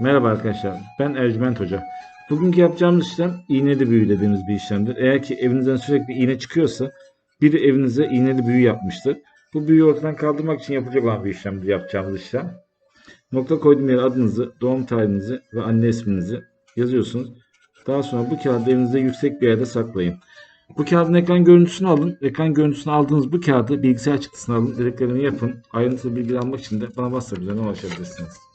Merhaba arkadaşlar, ben Ercüment Hoca. Bugünkü yapacağımız işlem iğneli büyü dediğimiz bir işlemdir. Eğer ki evinizden sürekli iğne çıkıyorsa biri evinize iğneli büyü yapmıştır. Bu büyüyü ortadan kaldırmak için yapılacak olan bir işlemdir yapacağımız işlem. Nokta koyduğum yere adınızı, doğum tarihinizi ve anne isminizi yazıyorsunuz. Daha sonra bu kağıdı evinizde yüksek bir yerde saklayın. Bu kağıdın ekran görüntüsünü alın. Ekran görüntüsünü aldığınız bu kağıdı bilgisayar çıktısına alın. Dediklerimi yapın. Ayrıntılı bilgi almak için de bana WhatsApp.